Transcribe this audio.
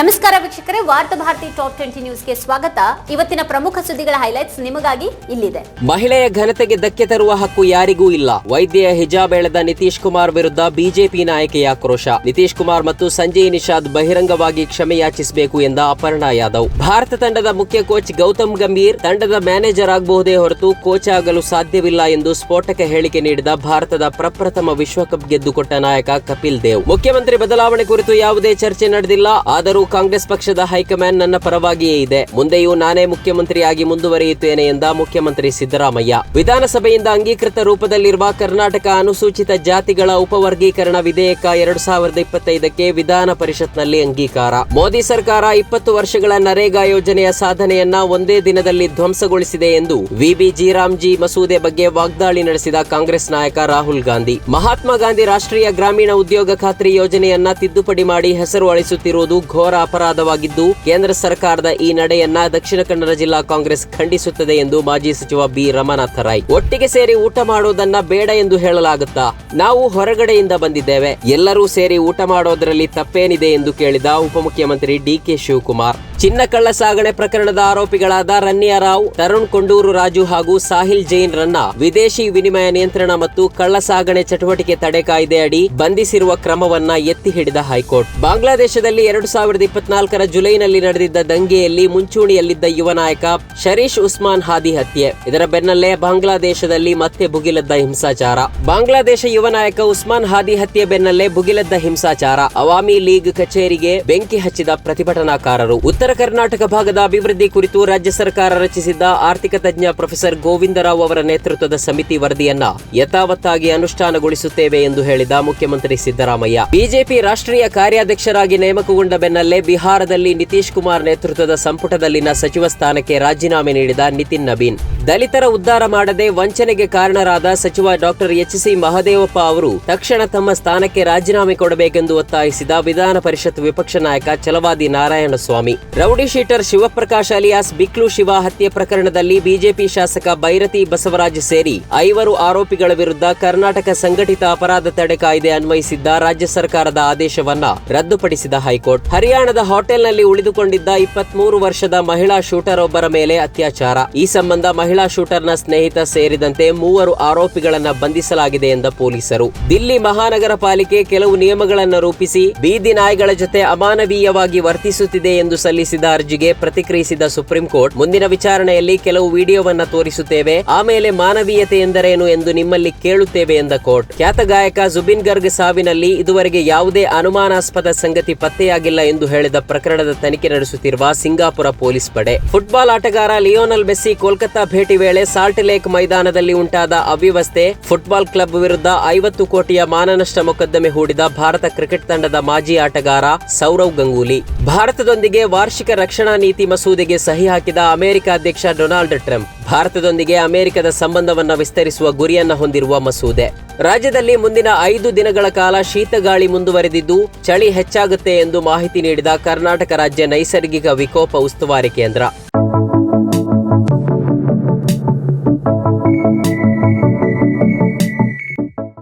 ನಮಸ್ಕಾರ ವೀಕ್ಷಕರೇ, ವಾರ್ತಾ ಭಾರತಿ ಟಾಪ್ ಟ್ವೆಂಟಿ ನ್ಯೂಸ್ಗೆ ಸ್ವಾಗತ. ಇವತ್ತಿನ ಪ್ರಮುಖ ಸುದ್ದಿಗಳ ಹೈಲೈಟ್ಸ್ ನಿಮಗಾಗಿ ಇಲ್ಲಿದೆ. ಮಹಿಳೆಯ ಘನತೆಗೆ ಧಕ್ಕೆ ತರುವ ಹಕ್ಕು ಯಾರಿಗೂ ಇಲ್ಲ. ವೈದ್ಯೆಯ ಹಿಜಾಬ್ ಎಳೆದ ನಿತೀಶ್ ಕುಮಾರ್ ವಿರುದ್ಧ ಬಿಜೆಪಿ ನಾಯಕಿಯ ಆಕ್ರೋಶ. ನಿತೀಶ್ ಕುಮಾರ್ ಮತ್ತು ಸಂಜಯ್ ನಿಷಾದ್ ಬಹಿರಂಗವಾಗಿ ಕ್ಷಮೆ ಯಾಚಿಸಬೇಕು ಎಂದ ಅಪರ್ಣಾ ಯಾದವ್. ಭಾರತ ತಂಡದ ಮುಖ್ಯ ಕೋಚ್ ಗೌತಮ್ ಗಂಭೀರ್ ತಂಡದ ಮ್ಯಾನೇಜರ್ ಆಗಬಹುದೇ ಹೊರತು ಕೋಚ್ ಆಗಲು ಸಾಧ್ಯವಿಲ್ಲ ಎಂದು ಸ್ಫೋಟಕ ಹೇಳಿಕೆ ನೀಡಿದ ಭಾರತದ ಪ್ರಪ್ರಥಮ ವಿಶ್ವಕಪ್ ಗೆದ್ದುಕೊಟ್ಟ ನಾಯಕ ಕಪಿಲ್ ದೇವ್. ಮುಖ್ಯಮಂತ್ರಿ ಬದಲಾವಣೆ ಕುರಿತು ಯಾವುದೇ ಚರ್ಚೆ ನಡೆದಿಲ್ಲ. ಆದರೂ ಕಾಂಗ್ರೆಸ್ ಪಕ್ಷದ ಹೈಕಮಾಂಡ್ ನನ್ನ ಪರವಾಗಿಯೇ ಇದೆ. ಮುಂದೆಯೂ ನಾನೇ ಮುಖ್ಯಮಂತ್ರಿಯಾಗಿ ಮುಂದುವರಿಯುತ್ತೇನೆ ಎಂದ ಮುಖ್ಯಮಂತ್ರಿ ಸಿದ್ದರಾಮಯ್ಯ. ವಿಧಾನಸಭೆಯಿಂದ ಅಂಗೀಕೃತ ರೂಪದಲ್ಲಿರುವ ಕರ್ನಾಟಕ ಅನುಸೂಚಿತ ಜಾತಿಗಳ ಉಪವರ್ಗೀಕರಣ ವಿಧೇಯಕ ಎರಡ್ ಸಾವಿರದ ಇಪ್ಪತ್ತೈದಕ್ಕೆ ವಿಧಾನ ಪರಿಷತ್ನಲ್ಲಿ ಅಂಗೀಕಾರ. ಮೋದಿ ಸರ್ಕಾರ ಇಪ್ಪತ್ತು ವರ್ಷಗಳ ನರೇಗಾ ಯೋಜನೆಯ ಸಾಧನೆಯನ್ನ ಒಂದೇ ದಿನದಲ್ಲಿ ಧ್ವಂಸಗೊಳಿಸಿದೆ ಎಂದು ವಿಬಿ ಜಿ ಮಸೂದೆ ಬಗ್ಗೆ ವಾಗ್ದಾಳಿ ನಡೆಸಿದ ಕಾಂಗ್ರೆಸ್ ನಾಯಕ ರಾಹುಲ್ ಗಾಂಧಿ. ಮಹಾತ್ಮ ಗಾಂಧಿ ರಾಷ್ಟ್ರೀಯ ಗ್ರಾಮೀಣ ಉದ್ಯೋಗ ಖಾತ್ರಿ ಯೋಜನೆಯನ್ನ ತಿದ್ದುಪಡಿ ಮಾಡಿ ಹೆಸರು ಅಳಿಸುತ್ತಿರುವುದು ಘೋರ ಅಪರಾಧವಾಗಿದ್ದು, ಕೇಂದ್ರ ಸರ್ಕಾರದ ಈ ನಡೆಯನ್ನ ದಕ್ಷಿಣ ಕನ್ನಡ ಜಿಲ್ಲಾ ಕಾಂಗ್ರೆಸ್ ಖಂಡಿಸುತ್ತದೆ ಎಂದು ಮಾಜಿ ಸಚಿವ ಬಿ ರಮಾನಾಥ ರಾಯ್. ಒಟ್ಟಿಗೆ ಸೇರಿ ಊಟ ಮಾಡೋದನ್ನ ಬೇಡ ಎಂದು ಹೇಳಲಾಗುತ್ತಾ, ನಾವು ಹೊರಗಡೆಯಿಂದ ಬಂದಿದ್ದೇವೆ. ಎಲ್ಲರೂ ಸೇರಿ ಊಟ ಮಾಡೋದರಲ್ಲಿ ತಪ್ಪೇನಿದೆ ಎಂದು ಕೇಳಿದ ಉಪಮುಖ್ಯಮಂತ್ರಿ ಡಿಕೆ ಶಿವಕುಮಾರ್. ಚಿನ್ನ ಕಳ್ಳ ಸಾಗಣೆ ಪ್ರಕರಣದ ಆರೋಪಿಗಳಾದ ರನ್ಯಾ ರಾವ್, ತರುಣ್ ಕೊಂಡೂರು ರಾಜು ಹಾಗೂ ಸಾಹಿಲ್ ಜೈನ್ ರನ್ನ ವಿದೇಶಿ ವಿನಿಮಯ ನಿಯಂತ್ರಣ ಮತ್ತು ಕಳ್ಳ ಸಾಗಣೆ ಚಟುವಟಿಕೆ ತಡೆ ಕಾಯ್ದೆ ಅಡಿ ಬಂಧಿಸಿರುವ ಕ್ರಮವನ್ನ ಎತ್ತಿ ಹಿಡಿದ ಹೈಕೋರ್ಟ್. ಬಾಂಗ್ಲಾದೇಶದಲ್ಲಿ ಎರಡು ಸಾವಿರದ ಇಪ್ಪತ್ನಾಲ್ಕರ ಜುಲೈನಲ್ಲಿ ನಡೆದಿದ್ದ ದಂಗೆಯಲ್ಲಿ ಮುಂಚೂಣಿಯಲ್ಲಿದ್ದ ಯುವ ನಾಯಕ ಶರೀಶ್ ಉಸ್ಮಾನ್ ಹಾದಿ ಹತ್ಯೆ. ಇದರ ಬೆನ್ನಲ್ಲೇ ಬಾಂಗ್ಲಾದೇಶದಲ್ಲಿ ಮತ್ತೆ ಭುಗಿಲೆದ್ದ ಹಿಂಸಾಚಾರ. ಬಾಂಗ್ಲಾದೇಶ ಯುವ ನಾಯಕ ಉಸ್ಮಾನ್ ಹಾದಿ ಹತ್ಯೆ ಬೆನ್ನಲ್ಲೇ ಭುಗಿಲದ್ದ ಹಿಂಸಾಚಾರ. ಅವಾಮಿ ಲೀಗ್ ಕಚೇರಿಗೆ ಬೆಂಕಿ ಹಚ್ಚಿದ ಪ್ರತಿಭಟನಾಕಾರರು. ಉತ್ತರ ಕರ್ನಾಟಕ ಭಾಗದ ಅಭಿವೃದ್ಧಿ ಕುರಿತು ರಾಜ್ಯ ಸರ್ಕಾರ ರಚಿಸಿದ್ದ ಆರ್ಥಿಕ ತಜ್ಞ ಪ್ರೊಫೆಸರ್ ಗೋವಿಂದರಾವ್ ಅವರ ನೇತೃತ್ವದ ಸಮಿತಿ ವರದಿಯನ್ನ ಯಥಾವತ್ತಾಗಿ ಅನುಷ್ಠಾನಗೊಳಿಸುತ್ತೇವೆ ಎಂದು ಹೇಳಿದ ಮುಖ್ಯಮಂತ್ರಿ ಸಿದ್ದರಾಮಯ್ಯ. ಬಿಜೆಪಿ ರಾಷ್ಟ್ರೀಯ ಕಾರ್ಯಾಧ್ಯಕ್ಷರಾಗಿ ನೇಮಕಗೊಂಡ ಬೆನ್ನಲ್ಲೇ ಬಿಹಾರದಲ್ಲಿ ನಿತೀಶ್ ಕುಮಾರ್ ನೇತೃತ್ವದ ಸಂಪುಟದಲ್ಲಿನ ಸಚಿವ ಸ್ಥಾನಕ್ಕೆ ರಾಜೀನಾಮೆ ನೀಡಿದ ನಿತಿನ್ ನಬೀನ್ ದಲಿತರ ಉದ್ಧಾರ ಮಾಡದೆ ವಂಚನೆಗೆ ಕಾರಣರಾದ ಸಚಿವ ಡಾಕ್ಟರ್ ಎಚ್ ಸಿ ಮಹದೇವಪ್ಪ ಅವರು ತಕ್ಷಣ ತಮ್ಮ ಸ್ಥಾನಕ್ಕೆ ರಾಜೀನಾಮೆ ಕೊಡಬೇಕೆಂದು ಒತ್ತಾಯಿಸಿದ ವಿಧಾನ ಪರಿಷತ್ ವಿಪಕ್ಷ ನಾಯಕ Chalavadi Narayanaswamy. Rowdy sheeter Shivaprakash alias Biklu Shiva ಹತ್ಯೆ ಪ್ರಕರಣದಲ್ಲಿ ಬಿಜೆಪಿ ಶಾಸಕ ಬೈರತಿ ಬಸವರಾಜ್ ಸೇರಿ ಐವರು ಆರೋಪಿಗಳ ವಿರುದ್ಧ ಕರ್ನಾಟಕ ಸಂಘಟಿತ ಅಪರಾಧ ತಡೆ ಕಾಯ್ದೆ ಅನ್ವಯಿಸಿದ್ದ ರಾಜ್ಯ ಸರ್ಕಾರದ ಆದೇಶವನ್ನ ರದ್ದುಪಡಿಸಿದ ಹೈಕೋರ್ಟ್. ಹರಿಯಾಣದ ಹೋಟೆಲ್ನಲ್ಲಿ ಉಳಿದುಕೊಂಡಿದ್ದ ಇಪ್ಪತ್ಮೂರು ವರ್ಷದ ಮಹಿಳಾ ಶೂಟರ್ ಒಬ್ಬರ ಮೇಲೆ ಅತ್ಯಾಚಾರ. ಈ ಸಂಬಂಧ ಮಹಿಳಾ ಶೂಟರ್ನ ಸ್ನೇಹಿತ ಸೇರಿದಂತೆ ಮೂವರು ಆರೋಪಿಗಳನ್ನ ಬಂಧಿಸಲಾಗಿದೆ ಎಂದ ಪೊಲೀಸರು. ದಿಲ್ಲಿ ಮಹಾನಗರ ಪಾಲಿಕೆ ಕೆಲವು ನಿಯಮಗಳನ್ನು ರೂಪಿಸಿ ಬೀದಿ ನಾಯಿಗಳ ಜೊತೆ ಅಮಾನವೀಯವಾಗಿ ವರ್ತಿಸುತ್ತಿದೆ ಎಂದು ಸಲ್ಲಿಸಿದ ಅರ್ಜಿಗೆ ಪ್ರತಿಕ್ರಿಯಿಸಿದ ಸುಪ್ರೀಂ ಕೋರ್ಟ್, ಮುಂದಿನ ವಿಚಾರಣೆಯಲ್ಲಿ ಕೆಲವು ವಿಡಿಯೋವನ್ನ ತೋರಿಸುತ್ತೇವೆ. ಆಮೇಲೆ ಮಾನವೀಯತೆ ಎಂದರೇನು ಎಂದು ನಿಮ್ಮಲ್ಲಿ ಕೇಳುತ್ತೇವೆ ಎಂದ ಕೋರ್ಟ್. ಖ್ಯಾತ ಗಾಯಕ ಜುಬಿನ್ ಗರ್ಗ್ ಸಾವಿನಲ್ಲಿ ಇದುವರೆಗೆ ಯಾವುದೇ ಅನುಮಾನಾಸ್ಪದ ಸಂಗತಿ ಪತ್ತೆಯಾಗಿಲ್ಲ ಎಂದು ಹೇಳಿದ ಪ್ರಕರಣದ ತನಿಖೆ ನಡೆಸುತ್ತಿರುವ ಸಿಂಗಾಪುರ ಪೊಲೀಸ್ ಪಡೆ. ಫುಟ್ಬಾಲ್ ಆಟಗಾರ ಲಿಯೋನಲ್ ಮೆಸ್ಸಿ ಕೋಲ್ಕತ್ತಾ ಭೇಟಿ ವೇಳೆ ಸಾಲ್ಟ್ ಲೇಕ್ ಮೈದಾನದಲ್ಲಿ ಉಂಟಾದ ಅವ್ಯವಸ್ಥೆ, ಫುಟ್ಬಾಲ್ ಕ್ಲಬ್ ವಿರುದ್ಧ ಐವತ್ತು ಕೋಟಿಯ ಮಾನನಷ್ಟ ಮೊಕದ್ದಮೆ ಹೂಡಿದ ಭಾರತ ಕ್ರಿಕೆಟ್ ತಂಡದ ಮಾಜಿ ಆಟಗಾರ ಸೌರವ್ ಗಂಗೂಲಿ. ಭಾರತದೊಂದಿಗೆ ವಾರ್ಷಿಕ ರಕ್ಷಣಾ ನೀತಿ ಮಸೂದೆಗೆ ಸಹಿ ಹಾಕಿದ ಅಮೆರಿಕ ಅಧ್ಯಕ್ಷ ಡೊನಾಲ್ಡ್ ಟ್ರಂಪ್, ಭಾರತದೊಂದಿಗೆ ಅಮೆರಿಕದ ಸಂಬಂಧವನ್ನು ವಿಸ್ತರಿಸುವ ಗುರಿಯನ್ನ ಹೊಂದಿರುವ ಮಸೂದೆ. ರಾಜ್ಯದಲ್ಲಿ ಮುಂದಿನ ಐದು ದಿನಗಳ ಕಾಲ ಶೀತಗಾಳಿ ಮುಂದುವರೆದಿದ್ದು, ಚಳಿ ಹೆಚ್ಚಾಗುತ್ತೆ ಎಂದು ಮಾಹಿತಿ ನೀಡಿದ ಕರ್ನಾಟಕ ರಾಜ್ಯ ನೈಸರ್ಗಿಕ ವಿಕೋಪ ಉಸ್ತುವಾರಿ ಕೇಂದ್ರ.